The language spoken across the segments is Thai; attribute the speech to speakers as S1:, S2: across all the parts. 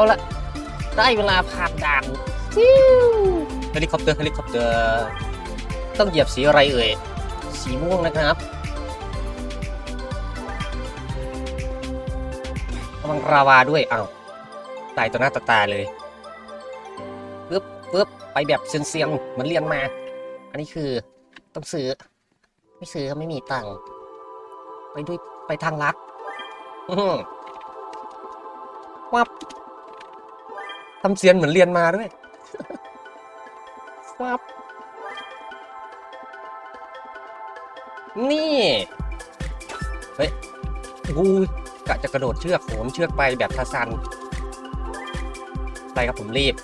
S1: เอาละได้เวลาผ่านด่านฟิวเฮลิคอปเตอร์เฮลิคอปเตอร์ ต้องเหยียบสีอะไรเอ่ย สีม่วงนะครับระวังราวาด้วยอ้าวตายต่อหน้าต่อตาเลยปึ๊บปึ๊บไปแบบเซียงๆเหมือนเรียนมา อันนี้คือต้องซื้อ ไม่ซื้อไม่มีตังค์ไปด้วยไปทางลัดอื้อหือวับ ทำเสียนเหมือนเรียนมาด้วยวับนี่ เฮ้ยกูกะจะกระโดดเชือกโหนเชือกไปแบบทาซันไปครับผมรีบ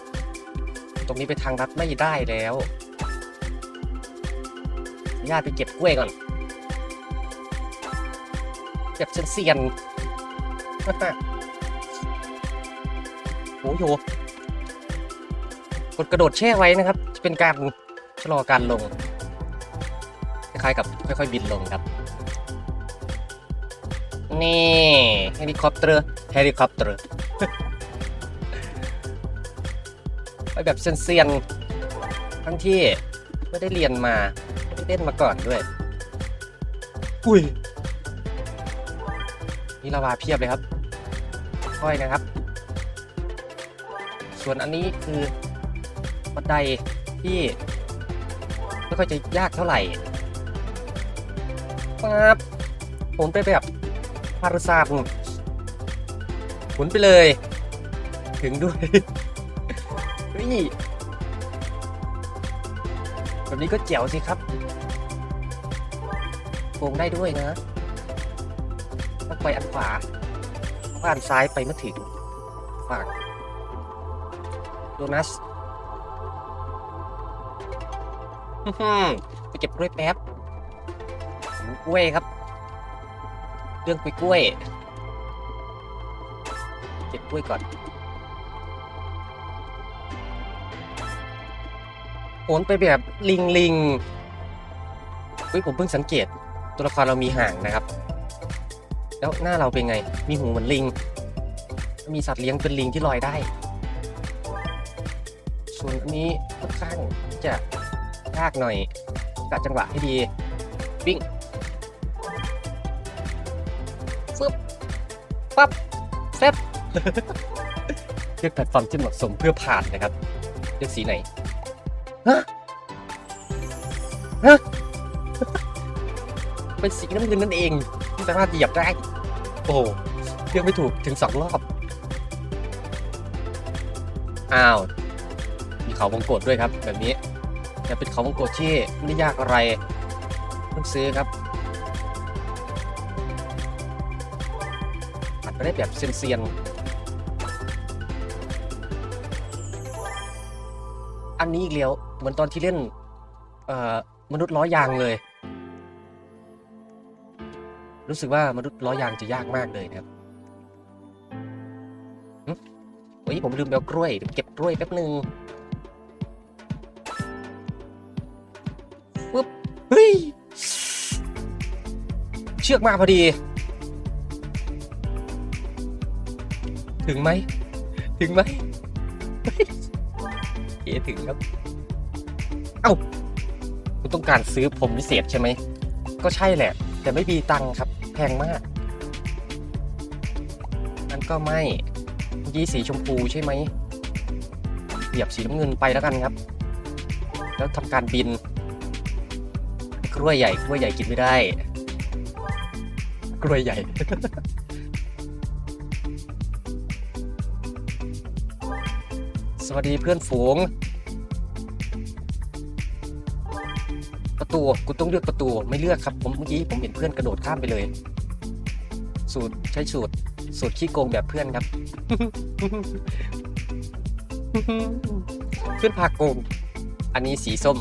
S1: ตรงนี้ไปทางลัดไม่ได้แล้วญาติไปเก็บกล้วยก่อน เก็บเซียนๆโอ้โห กดกระโดดแช่ไว้นะครับ จะเป็นการชะลอการลง คล้ายๆกับค่อยๆบินลงครับ นี่เฮลิคอปเตอร์เฮลิคอปเตอร์ไปแบบเซียนๆทั้งที่ไม่ได้เรียนมาไม่ได้เล่นมาก่อนด้วย อุ้ยนี่ลาวาเพียบเลยครับ ค่อยนะครับ ส่วนอันนี้คือ บันไดที่ไม่ค่อยจะยากเท่าไหร่ปั๊บผมไปแบบพารุซาบหมุนไปเลย ถึงด้วยเฮ้ยแบบนี้ก็เจ๋วสิครับโกงได้ด้วยนะต้องไปอันขวาเพราะอันซ้ายไปไม่ถึงฝากโดนัส ไปเก็บกล้วยแป๊บกล้วยครับ เรื่องกล้วยกล้วยเก็บกล้วยก่อนโอนไปแบบลิงลิงเฮ้ยผมเพิ่งสังเกต ตัวละครเรามีห่างนะครับ แล้วหน้าเราเป็นไง มีหูเหมือนลิง มีสัตว์เลี้ยงเป็นลิงที่ลอยได้ ส่วนอันนี้ค่อนข้างจะ ยากหน่อยกะจังหวะให้ดีวิ่งฟึบปั๊บเซตเลือกแพลตฟอร์มที่เหมาะสมเพื่อผ่านนะครับเลือกสีไหนฮะฮะเป็นสีน้ำเงินนั่นเองที่สามารถเหยียบได้ โอ้โหเลือกไม่ถูกถึงสองรอบอ้าว มีเขาวงกดด้วยครับ แบบนี้ จะเป็นขาวงกดที่ไม่ได้ยากอะไรต้องซื้อครับอัดไปได้แบบเซียนๆอันนี้อีกแล้วเหมือนตอนที่เล่นมนุษย์ล้อยางเลย รู้สึกว่ามนุษย์ล้อยางจะยากมากเลยนะครับหึเฮ้ยผมลืมเอากล้วยเดี๋ยวเก็บกล้วยแป๊บหนึ่ง เฮ้ย เชือกมาพอดี ถึงไหม ถึงไหมเฮ้ยเอถึงครับ เอ้า คุณต้องการซื้อผมพิเศษใช่ไหม ก็ใช่แหละ แต่ไม่มีตังค์ครับ แพงมากนั่นก็ไม่เมื่อกี้สีชมพูใช่ไหมเหยียบสีน้ำเงินไปแล้วกันครับ แล้วทำการบิน กล้วยใหญ่กล้วยใหญ่กินไม่ได้ กล้วยใหญ่ สวัสดีเพื่อนฝูง ประตูกูต้องเลือกประตูไม่เลือกครับ ผมเมื่อกี้ผมเห็นเพื่อนกระโดดข้ามไปเลย สูตรใช้สูตร สูตรขี้โกงแบบเพื่อนครับ เพื่อนพาโกงอันนี้สีส้ม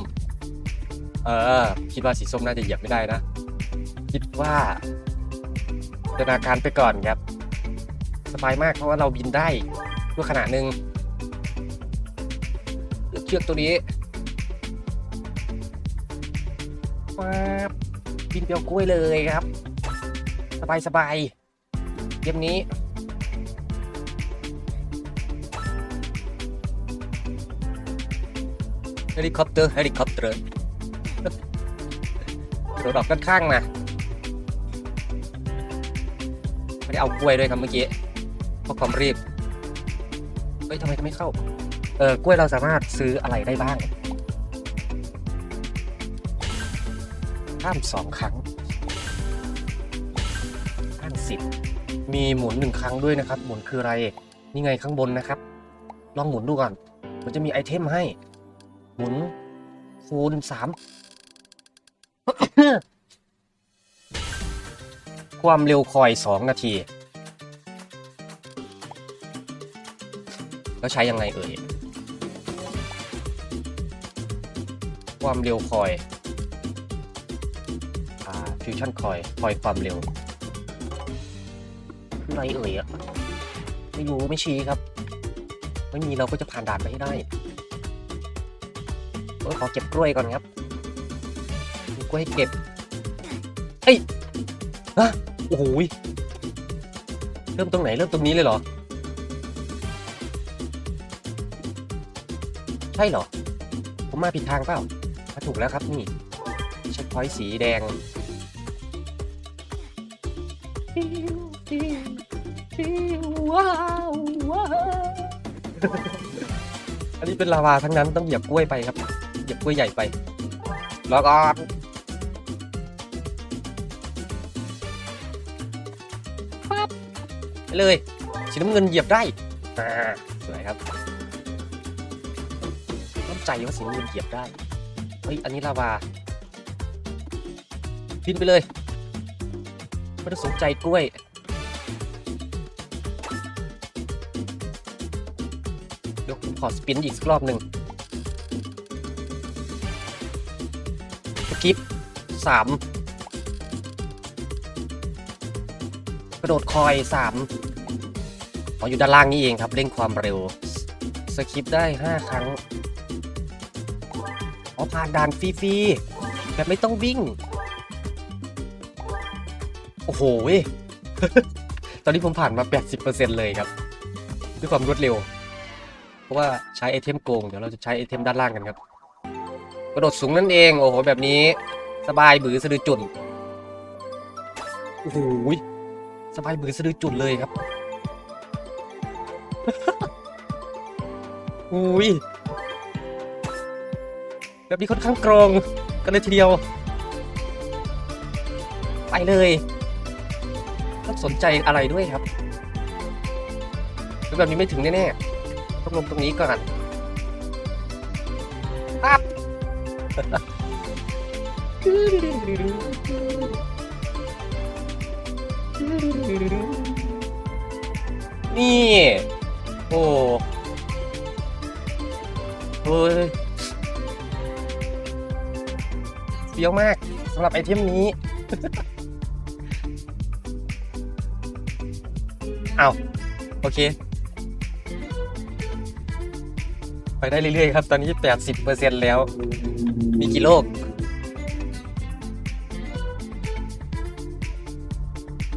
S1: เออ คิดว่าสีส้มน่าจะเหยียบไม่ได้นะ คิดว่าจินตนาการไปก่อนครับ สบายมากเพราะว่าเราบินได้ด้วยขนาดหนึ่งเชือกตัวนี้มาบินเปียวกล้วยเลยครับ สบายสบายเกมนี้เฮลิคอปเตอร์เฮลิคอปเตอร์ โดดออกด้านข้างมาไม่ได้เอากล้วยด้วยครับเมื่อกี้เพราะความรีบเฮ้ยทำไมไม่เข้า เออกล้วยเราสามารถซื้ออะไรได้บ้างข้ามสองครั้งข้ามสิบมีหมุนหนึ่งครั้งด้วยนะครับ หมุนคืออะไร นี่ไงข้างบนนะครับ ลองหมุนดูก่อน มันจะมีไอเทมให้ หมุนคูณสาม ความเร็วคอยสองนาที แล้วใช้ยังไงเอ่ย ความเร็วคอยฟิวชั่นคอยคอยความเร็วอะไรเอ่ยอะไม่รู้ไม่ชี้ครับ ไม่มีเราก็จะผ่านด่านไปให้ได้เออขอเก็บกล้วยก่อนครับ ให้เก็บเฮ้ยฮะโอ้โหยเริ่มตรงไหนเริ่มตรงนี้เลยเหรอ ใช่เหรอ ผมมาผิดทางเปล่ามาถูกแล้วครับนี่เช็คพอยต์สีแดงว้าวว้าวอันนี้เป็นลาวาทั้งนั้นต้องเหยียบกล้วยไปครับเหยียบกล้วยใหญ่ไปรอก่อน เลย สีน้ำเงินเหยียบได้อ่าสวยครับมั่นใจว่าสีน้ำเงินเหยียบได้เฮ้ยอันนี้ลาวาบินไปเลยไม่ต้องสนใจกล้วยเดี๋ยวผมขอสปินอีกสักรอบหนึ่งสกิปสาม ระโดดคอยสามอ๋ออยู่ด้านล่างนี่เองครับเร่งความเร็วสกิปได้ 5 ครั้งอ๋อผ่านด่านฟรีๆแบบไม่ต้องวิ่ง โอ้โหตอนนี้ผมผ่านมา 80%เลยครับ ด้วยความรวดเร็ว เพราะว่าใช้ไอเทมโกง เดี๋ยวเราจะใช้ไอเทมด้านล่างกันครับ กระโดดสูงนั่นเอง โอ้โห แบบนี้สบายบือสะดือจุนโอ้โห สบายบือสะดือจุนเลยครับ อุ้ย แบบนี้ค่อนข้างกรองกันเลยทีเดียว ไปเลยต้องสนใจอะไรด้วยครับแบบนี้ไม่ถึงแน่ๆ ต้องลงตรงนี้ก่อนปั๊บ นี่ โอ้เฮ้ยเฟี้ยวมากสำหรับไอเทมนี้ เอาโอเค ไปได้เรื่อยๆครับ ตอนนี้ 80%แล้ว มีกี่โลก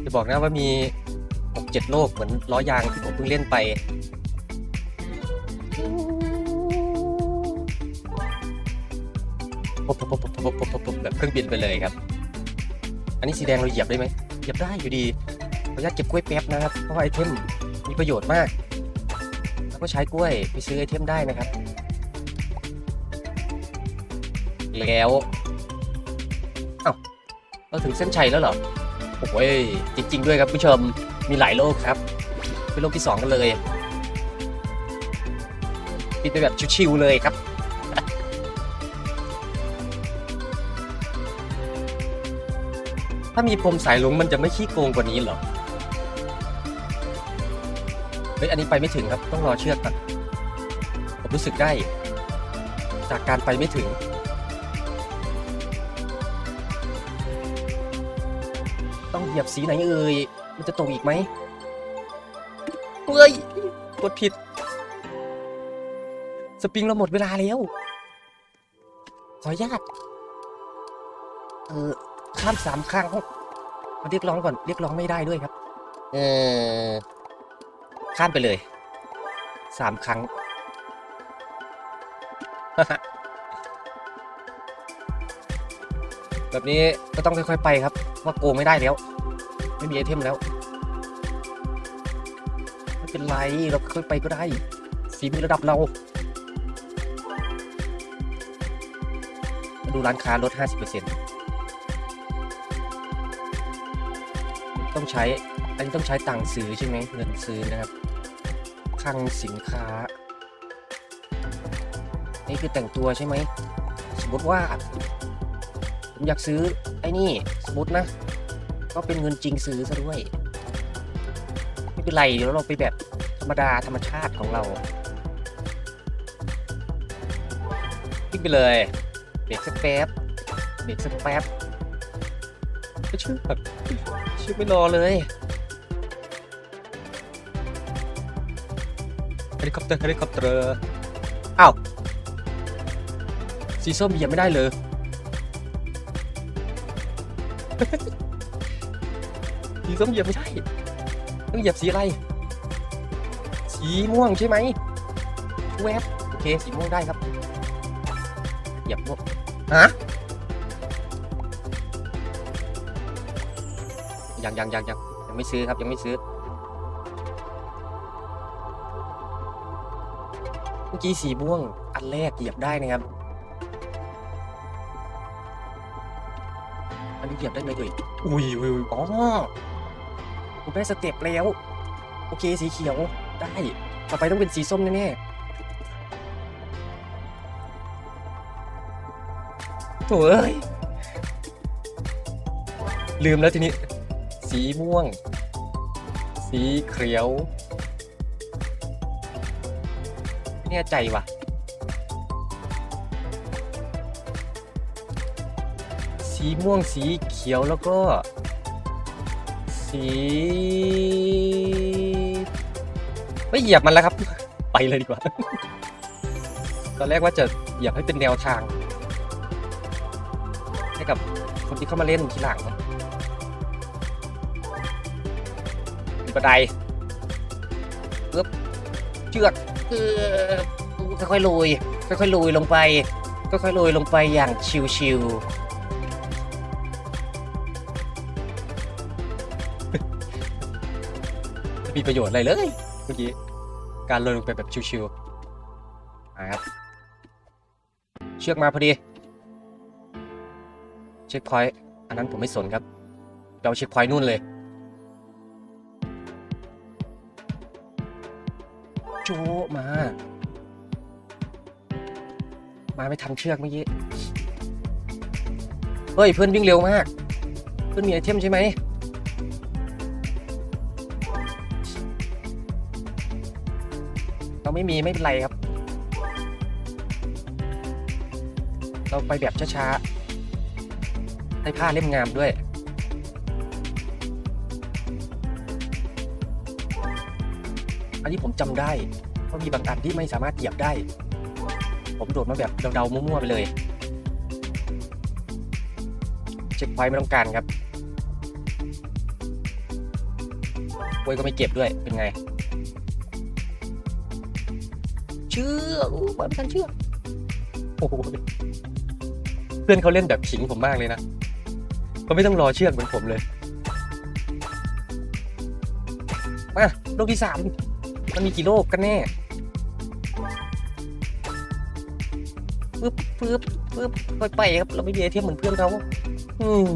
S1: จะบอกนะว่ามี 6-7 โลกเหมือนล้อยางที่ผมเพิ่งเล่นไปปุ๊บปุบปุบปุบปุบปุบปุบแบบเครื่องบินไปเลยครับ อันนี้สีแดงเราเหยียบได้ไหมเหยียบได้อยู่ดีขออนุญาตเก็บกล้วยแป๊บนะครับ เพราะว่าไอเทมมีประโยชน์มาก แล้วก็ใช้กล้วยไปซื้อไอเทมได้นะครับ แล้ว เอ้า เราถึงเส้นชัยแล้วเหรอ โอ้ยจริง ๆ ด้วยครับผู้ชมมีหลายโลกครับเป็นโลกที่ 2 กันเลยปิดไปแบบชิวๆเลยครับถ้ามีพรมสายลุงมันจะไม่ขี้โกงกว่านี้เหรอ เฮ้ย อันนี้ไปไม่ถึงครับ ต้องรอเชือกก่อนผมรู้สึกได้ จากการไปไม่ถึง เหยียบสีไหนเอ่ย มันจะตกอีกไหมเฮ้ยกดผิด สปริงเราหมดเวลาแล้ว ขออนุญาต เออ ข้ามสามครั้งมาเรียกร้องก่อน เรียกร้องไม่ได้ด้วยครับ เออ ข้ามไปเลย สามครั้ง แบบนี้ก็ต้องค่อยๆไปครับ ว่าโกงไม่ได้แล้ว ไม่มีไอเทมแล้วไม่เป็นไรเราค่อยไปก็ได้ฝีมือระดับเรามาดูร้านค้าลด 50%ต้องใช้ อันนี้ต้องใช้ตังค์ซื้อใช่ไหมเงินซื้อนะครับคลังสินค้า นี่คือแต่งตัวใช่ไหม สมมติว่า ผมอยากซื้อไอ้นี่สมมตินะ ก็เป็นเงินจริงซื้อซะด้วย ไม่เป็นไรเดี๋ยวเราไปแบบธรรมดาธรรมชาติของเราวิ่งไปเลยเบรกสักแป๊บเบรกสักแป๊บก็ชื่อแบบชื่อไม่รอเลยเฮลิคอปเตอร์เฮลิคอปเตอร์อ้าวสีส้มยียบไม่ได้เลย สีส้มเหยียบไม่ได้ต้องเหยียบสีอะไร สีม่วงใช่ไหมแวบโอเคสีม่วงได้ครับ เหยียบม่วงฮะยังยังยังยังยังไม่ซื้อครับยังไม่ซื้อเมื่อกี้สีม่วงอันแรกเหยียบได้นะครับันนี้เหยียบได้ไหมเอ่ยอุ้ยอุ้ยอ๋อผมได้สเต็ปแล้ว โอเคสีเขียวได้ ต่อไปต้องเป็นสีส้มแน่ๆโถ่เอ้ย ลืมแล้วทีนี้ สีม่วง สีเขียวไม่แน่ใจว่ะ สีม่วงสีเขียวแล้วก็ สีไม่เหยียบมันแล้วครับ ไปเลยดีกว่า ตอนแรกว่าจะเหยียบให้เป็นแนวทาง ให้กับคนที่เข้ามาเล่นทีหลังมีบันไดปึ๊บเชือกเออค่อยๆลุยค่อยๆลุยลงไป ค่อยๆลุยลงไปอย่างชิวๆ มีประโยชน์อะไรเลยเมื่อกี้ การลอยลงไปแบบชิวๆมาครับ เชือกมาพอดี เช็คพอยต์อันนั้นผมไม่สนครับเอาเช็คพอยต์นู่นเลยโจมา มาไม่ทันเชือกเมื่อกี้ เฮ้ยเพื่อนวิ่งเร็วมาก เพื่อนมีไอเทมใช่ไหม ไม่มีไม่เป็นไรครับ เราไปแบบช้าๆให้ผ้าเล่มงามด้วย อันนี้ผมจำได้ว่ามีบางอันที่ไม่สามารถเหยียบได้ ผมโดดมาแบบเดาๆมั่วๆไปเลย เช็คพอยต์ไม่ต้องการครับโวยก็ไม่เก็บด้วยเป็นไง เชื่ออู้เปิดไม่ทันเชื่อโอ้โหเพื่อนเขาเล่นแบบขิงผมมากเลยนะเขาไม่ต้องรอเชือกเหมือนผมเลยมาโลกที่สามมันมีกี่โลกกันแน่ปึ๊บปึ๊บปึ๊บค่อยไปครับ เราไม่มีไอเทมเหมือนเพื่อนเขาอืม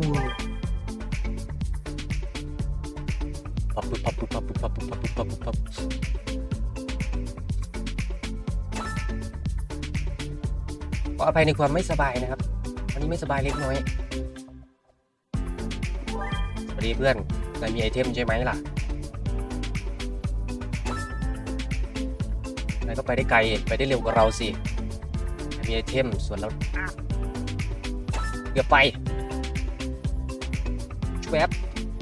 S1: ปับปึ๊บปับปึ๊บปับปึ๊บปับปึ๊บปับปึ๊บปับปึ๊บ ออภัยในความไม่สบายนะครับ วันนี้ไม่สบายเล็กน้อยสวัสดีเพื่อนนายมีไอเทมใช่ไหมล่ะนายก็ไปได้ไกลไปได้เร็วกว่าเราสินายมีไอเทมส่วนเราเกือบไปชวบ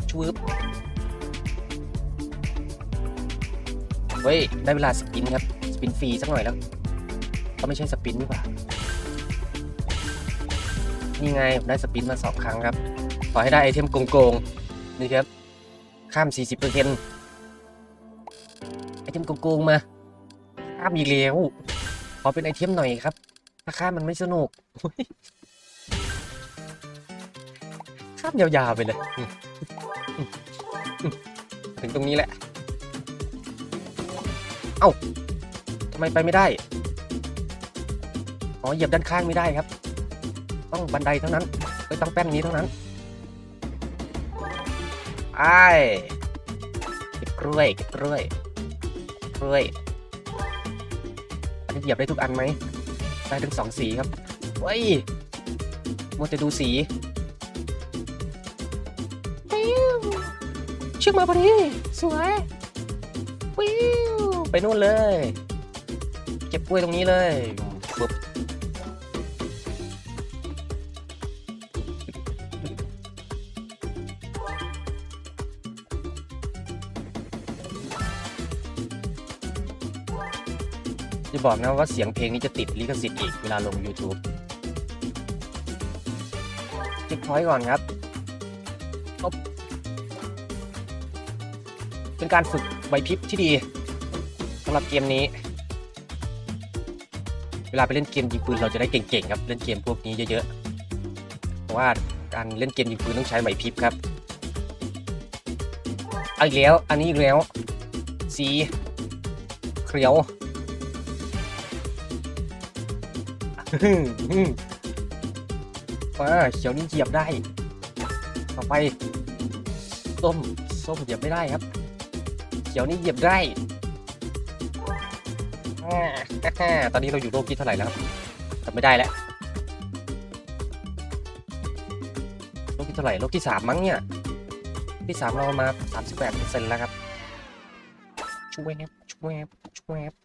S1: ชวบเฮ้ย ได้เวลาสปินครับ สปินฟรีสักหน่อยแล้ว ก็ไม่ใช่สปินนี่หว่า นี่ไงผมได้สปินมาสองครั้งครับ ขอให้ได้ไอเทมโกงๆนี่ครับ ข้าม 40%ไอเทมโกงๆมา ข้ามอีกแล้วขอเป็นไอเทมหน่อยครับ ถ้าข้ามมันไม่สนุก ข้านยาวๆไปเลย ถึงตรงนี้แหละ เอ้าทำไมไปไม่ได้ อ๋อ เหยียบด้านข้างไม่ได้ครับ ต้องบันไดเท่านั้นไม่ต้องแป้นนี้เท่านั้นไอ้เก็บกล้วยเก็บกล้วยกล้วยอันนี้เหยียบได้ทุกอันไหมได้ทั้งสองสีครับเว้ยมัวแต่ดูสีปิ้วเชือกมาพอดีสวยปิ้วไปนู่นเลย เก็บกล้วยตรงนี้เลย จะบอกนะว่าเสียงเพลงนี้จะติดลิขสิทธิ์อีกเวลาลง YouTube เช็คพอยก่อนครับปึ๊บเป็นการฝึกไหวพริบที่ดีสำหรับเกมนี้ เวลาไปเล่นเกมยิงปืนเราจะได้เก่งๆครับ เล่นเกมพวกนี้เยอะๆเพราะว่าการเล่นเกมยิงปืนต้องใช้ไหวพริบครับเอาอีกแล้วอันนี้อีกแล้วสีเขียว มาเขียวนี่เหยียบได้ ต่อไป ส้ม ส้มเหยียบไม่ได้ครับ เขียวนี่เหยียบได้อ่าตอนนี้เราอยู่โลกที่เท่าไหร่แล้วครับจำไม่ได้แล้ว โลกที่เท่าไหร่ โลกที่สามมั้งเนี่ย ที่สามเรามาสามสิบแปดเปอร์เซ็นต์แล้วครับ ช่วยแอบช่วยแอบช่วยแอบ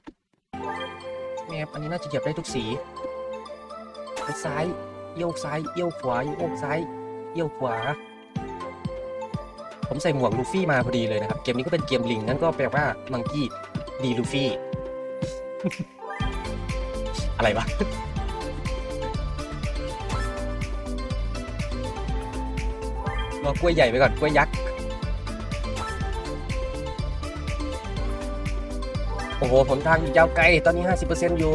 S1: ช่วยแอบอันนี้น่าจะเหยียบได้ทุกสี ไปซ้ายเอี้ยวซ้ายเอี้ยวขวาเอี้ยวซ้ายเอี้ยวขวา ผมใส่หมวกลูฟี่มาพอดีเลยนะครับ เกมนี้ก็เป็นเกมลิงนั่นก็แปลว่ามังกี้ดีลูฟี่ อะไรวะรอกล้วยใหญ่ไปก่อนกล้วยยักษ์ โอ้โหผลทางอีกยาวไกล ตอนนี้ 50%อยู่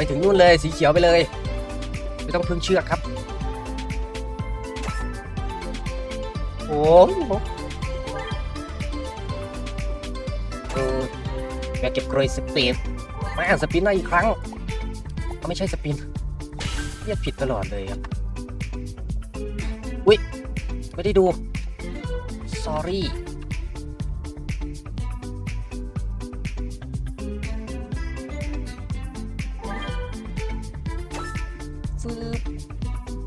S1: ไปถึงนู่นเลยสีเขียวไปเลย ไม่ต้องพึ่งเชือกครับ โอ้ยเออแบกเก็บกรวยสปีดมาอ่านสปินได้อีกครั้ง ไม่ใช่สปินเรียกผิดตลอดเลยครับ อุ๊ยไม่ได้ดู sorry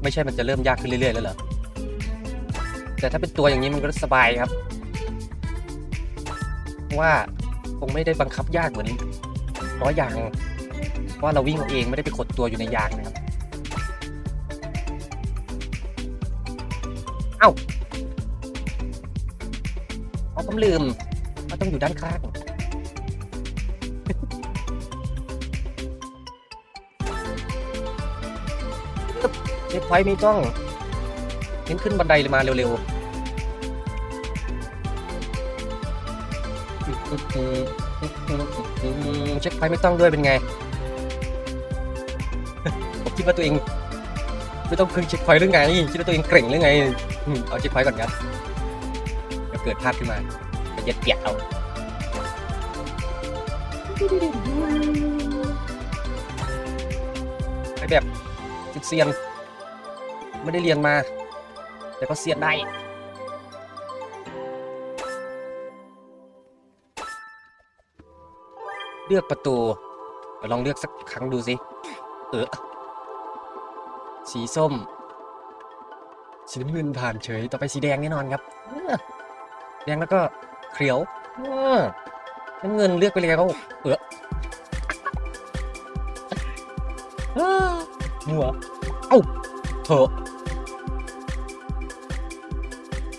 S1: ไม่ใช่มันจะเริ่มยากขึ้นเรื่อยๆแล้วเหรอแต่ถ้าเป็นตัวอย่างนี้มันก็สบายครับเพราะว่าคงไม่ได้บังคับยากเหมือนร้อยยางว่าเราวิ่งเอาเองไม่ได้ไปขดตัวอยู่ในยางนะครับเอ้าอ๋อผมลืมว่าต้องอยู่ด้านข้าง ไว้ไม่ต้อง เห็นขึ้นบันไดเลยมาเร็วๆเช็คไฟไม่ต้องด้วยเป็นไง ผมคิดว่าตัวเอง ไม่ต้องพึ่งเช็คไฟหรือไงคิดว่าตัวเองเกร่งหรือไง เอาเช็คไฟก่อนครับเดี๋ยวเกิดพลาดขึ้นมาจะเย็ดเปียกเอาไอแบบเซียน ไม่ได้เรียนมา แต่ก็เซียนได้ เลือกประตูเดี๋ยวลองเลือกสักครั้งดูสิ เออ สีส้ม สีน้ำเงินผ่านเฉย ต่อไปสีแดงแน่นอนครับเออแดงแล้วก็เขียวเออน้ำเงินเลือกไปเลยครับเออเออมัว เอ้าเถอะเ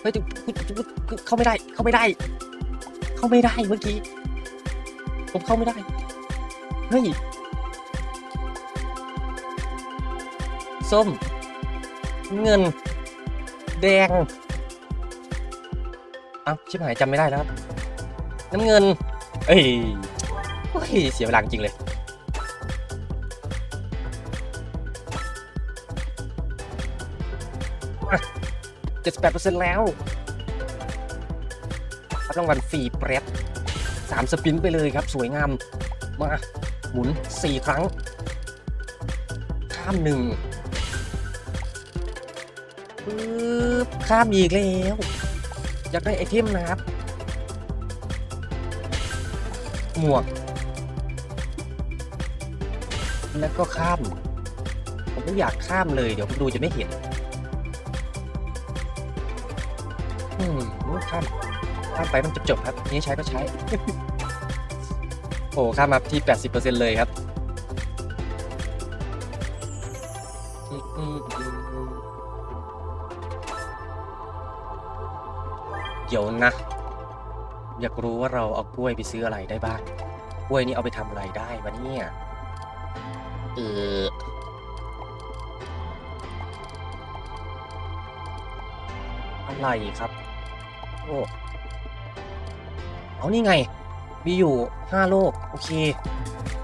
S1: ฮ้ยเข้าไม่ได้ เข้าไม่ได้ เข้าไม่ได้เมื่อกี้ ผมเข้าไม่ได้ เฮ้ย ส้ม เงิน แดงเอ้าชิบหายจำไม่ได้แล้วครับน้ำเงินเอ้ยโอ้ยเสียเวลาจริงเลย 78%แล้วรับรางวัลฟรีเปรสสามสปินไปเลยครับ สวยงาม มาหมุน 4 ครั้ง ข้ามหนึ่งปึ๊บข้ามอีกแล้ว อยากได้ไอเทมนะครับ หมวก แล้วก็ข้าม ผมไม่อยากข้ามเลย เดี๋ยวคนดูจะไม่เห็น อืมข้ามข้ามไปมันจบจบๆครับนี้ใช้ก็ใช้ โอ้ข้ามมาที่ 80%เลยครับอืมอืมอืมอืมเดี๋ยวนะ อยากรู้ว่าเราเอากล้วยไปซื้ออะไรได้บ้าง กล้วยนี่เอาไปทำอะไรได้วะเนี่ย เอออะไรครับ โอ้เอานี่ไง มีอยู่ 5 โลก โอเค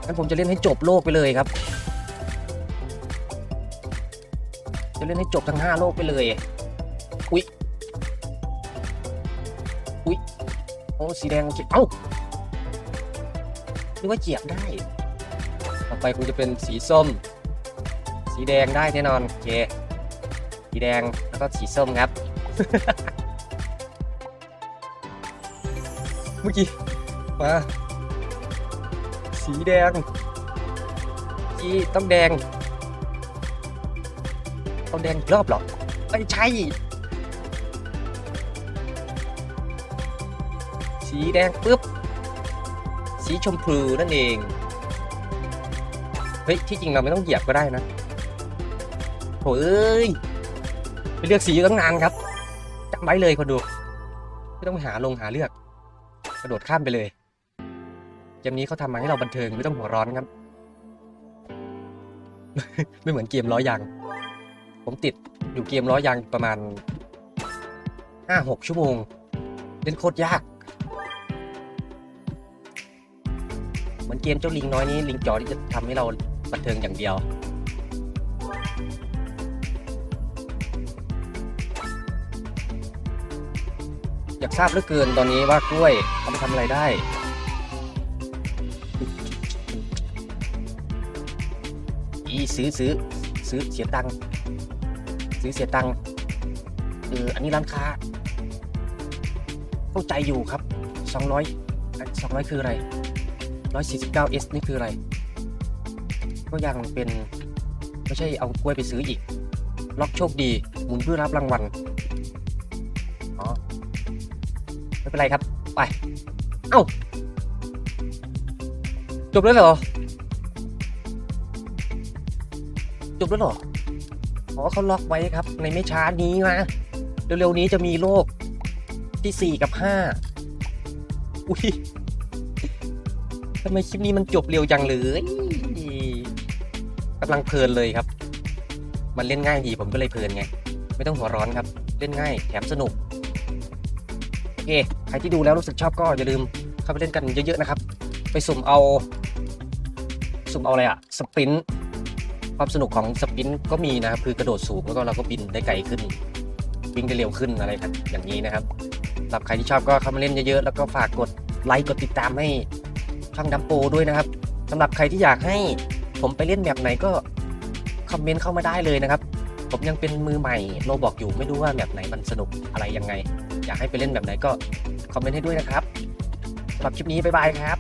S1: งั้นผมจะเล่นให้จบโลกไปเลยครับ จะเล่นให้จบทั้ง 5 โลกไปเลย อุ๊ย อุ๊ย โอ้สีแดงโอเคเอ้านึกว่าเจียบได้ ต่อไปคงจะเป็นสีส้ม สีแดงได้แน่นอน โอเค สีแดงแล้วก็สีส้มครับ เมื่อกี้ มา สีแดงอีต้องแดง ต้องแดงอีกรอบหรอไม่ใช่ สีแดงปุ๊บ สีชมพูนั่นเอง เฮ้ย ที่จริงเราไม่ต้องเหยียบก็ได้นะโอ้ยไปเลือกสีตั้งนานครับจำไว้เลยคนดู ไม่ต้องไปหาลงหาเลือก กระโดดข้ามไปเลยเกมนี้เขาทำมาให้เราบันเทิงไม่ต้องหัวร้อนครับ ไม่เหมือนเกมร้อยาง ผมติดอยู่เกมร้อยยางประมาณห้าหกชั่วโมง เล่นโคตรยาก เหมือนเกมเจ้าลิงน้อยนี้ ลิงจอที่จะทำให้เราบันเทิงอย่างเดียว อยากทราบเหลือเกินตอนนี้ว่ากล้วยเอาไปทำอะไรได้ อีซื้อซื้อซื้อเสียตังค์ซื้อเสียตังค์เอออันนี้ร้านค้า เข้าใจอยู่ครับสองร้อยสองร้อยคืออะไรร้อยสี่สิบเก้าเอสนี่คืออะไร ก็ยังเป็น ไม่ใช่เอากล้วยไปซื้ออีก ล็อกโชคดีหมุนเพื่อรับรางวัล เป็นไรครับ ไป เอ้า จบแล้วเหรอ จบแล้วเหรออ๋อเขาล็อกไว้ครับ ในไม่ช้านี้นะเร็วๆนี้จะมีโลกที่4กับ5อุ้ยทำไมคลิปนี้มันจบเร็วจังเลยกำลังเพลินเลยครับ มันเล่นง่ายดีผมก็เลยเพลินไง ไม่ต้องหัวร้อนครับ เล่นง่ายแถมสนุก โอเค ใครที่ดูแล้วรู้สึกชอบก็อย่าลืมเข้าไปเล่นกันเยอะๆนะครับ ไปสุ่มเอา สุ่มเอาอะไรอะสปรินต์ความสนุกของสปรินต์ก็มีนะครับ คือกระโดดสูงแล้วก็เราก็บินได้ไกลขึ้นวิ่งได้เร็วขึ้นอะไรครับอย่างนี้นะครับสำหรับใครที่ชอบก็เข้ามาเล่นเยอะๆแล้วก็ฝากกดไลค์กดติดตามให้ช่างดัมโปด้วยนะครับสำหรับใครที่อยากให้ผมไปเล่นแบบไหนก็คอมเมนต์เข้ามาได้เลยนะครับ ผมยังเป็นมือใหม่โลบอกอยู่ไม่รู้ว่าแบบไหนมันสนุกอะไรยังไง อยากให้ไปเล่นแบบไหนก็คอมเมนต์ให้ด้วยนะครับสำหรับคลิปนี้บ๊ายบายครับ